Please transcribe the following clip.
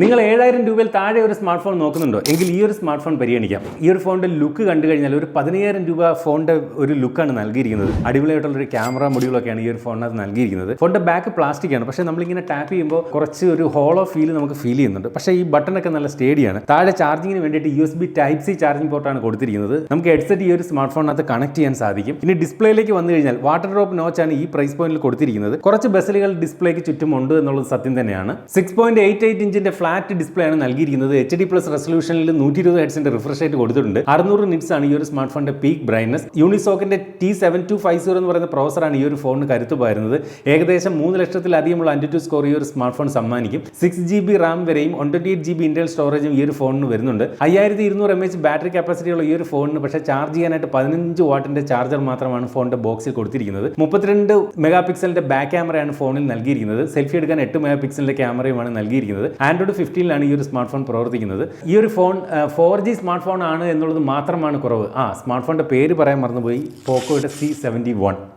നിങ്ങൾ ഏഴായിരം രൂപയിൽ താഴെ ഒരു സ്മാർട്ട് ഫോൺ നോക്കുന്നുണ്ടോ? എങ്കിൽ ഈ ഒരു സ്മാർട്ട് ഫോൺ പരിഗണിക്കാം. ഈ ഒരു ഫോണിന്റെ ലുക്ക് കണ്ടു കഴിഞ്ഞാൽ ഒരു പതിനയ്യായിരം രൂപ ഫോണിന്റെ ഒരു ലുക്കാണ് നൽകിയിരിക്കുന്നത്. അടിപൊളിയായിട്ടുള്ള ഒരു ക്യാമറ മൊഡ്യൂളൊക്കെയാണ് ഈ ഒരു ഫോണിനകത്ത് നൽകിയിരിക്കുന്നത്. ഫോണിന്റെ ബാക്ക് പ്ലാസ്റ്റിക് ആണ്. പക്ഷേ നമ്മളിങ്ങനെ ടാപ്പ് ചെയ്യുമ്പോൾ കുറച്ച് ഒരു ഹോളോ ഫീൽ നമുക്ക് ഫീൽ ചെയ്യുന്നുണ്ട്. പക്ഷേ ഈ ബട്ടണൊക്കെ നല്ല സ്റ്റേഡിയാണ് താഴെ ചാർജിങ്ങിന് വേണ്ടിയിട്ട് U S B type C charging പോർട്ടാണ് കൊടുത്തിരിക്കുന്നത്. നമുക്ക് ഹെഡ്സെറ്റ് ഈ ഒരു സ്മാർട്ട് ഫോണിനകത്ത് കണക്ട് ചെയ്യാൻ സാധിക്കും. ഇനി ഡിസ്പ്ലേയിലേക്ക് വന്നു കഴിഞ്ഞാൽ വാട്ടർ ഡ്രോപ്പ് നോച്ചാണ് ഈ പ്രൈസ് പോയിന്റിൽ കൊടുത്തിരിക്കുന്നത്. കുറച്ച് ബസ്സിലുകൾ ഡിസ്പ്ലേക്ക് ചുറ്റും ഉണ്ട് എന്നുള്ളത് സത്യം തന്നെയാണ്. സിക്സ് പോയിന്റ് എയ്റ്റ് എയ്റ്റ് ഇഞ്ചിന്റെ ഫ്ലാറ്റ് ഡിസ്പ്ലേ ആണ് നൽകിയിരിക്കുന്നത്. എച്ച് ഡി പ്ലസ് റെസൊല്യൂഷനിൽ നൂറ്റി ഇരുപത് ഹെഡ്സിന്റെ റിഫ്രഷ് റേറ്റ് കൊടുത്തിട്ടുണ്ട്. അറുന്നൂറ് നിറ്റ്സ് ആണ് ഈ ഒരു സ്മാർട്ട് ഫോണിന്റെ peak brightness യൂണിസോക്കിന്റെ T seven two five zero എന്ന് പറയുന്ന പ്രോസറാണ് ഈ ഒരു ഫോണിന് കരുത്ത് പകരുന്നത്. ഏകദേശം മൂന്ന് ലക്ഷത്തിലധികമുള്ള ആന്റിറ്റ്യൂ സ്കോർ ഈ ഒരു സ്മാർട്ട് ഫോൺ സമ്മാനിക്കും. സിക്സ് ജി ബി റാം വരെയും one twenty eight G B Intel സ്റ്റോറേജും ഈ ഒരു ഫോണിന് വരുന്നുണ്ട്. അയ്യായിരത്തി ഇരുന്നൂറ് എം എച്ച് ബാറ്ററി കപ്പാസിറ്റി ഉള്ള ഈ ഒരു ഫോണിന് പക്ഷേ ചാർജ് ചെയ്യാനായിട്ട് പതിനഞ്ച് വാട്ടിന്റെ ചാർജർ മാത്രമാണ് ഫോണിന്റെ ബോക്സിൽ കൊടുത്തിരിക്കുന്നത്. മുപ്പത്തിരണ്ട് മെഗാ പിക്സലിന്റെ ബാക്ക് ക്യാമറയാണ് ഫോണിൽ നൽകിയിരിക്കുന്നത്. സെൽഫി എടുക്കാൻ എട്ട് മെഗാ പിക്സലിന്റെ ക്യാമറയുമാണ് നൽകിയിരിക്കുന്നത്. ആൻഡ്രോയിഡ് ഫിഫ്റ്റീനിലാണ് ഈ ഒരു സ്മാർട്ട് ഫോൺ പ്രവർത്തിക്കുന്നത്. ഈ ഒരു phone four G smart phone ആണ് എന്നുള്ളത് മാത്രമാണ് കുറവ്. ആ സ്മാർട്ട് ഫോണിന്റെ പേര് പറയാൻ മറന്നുപോയി. പോക്കോയുടെ സി സെവന്റി വൺ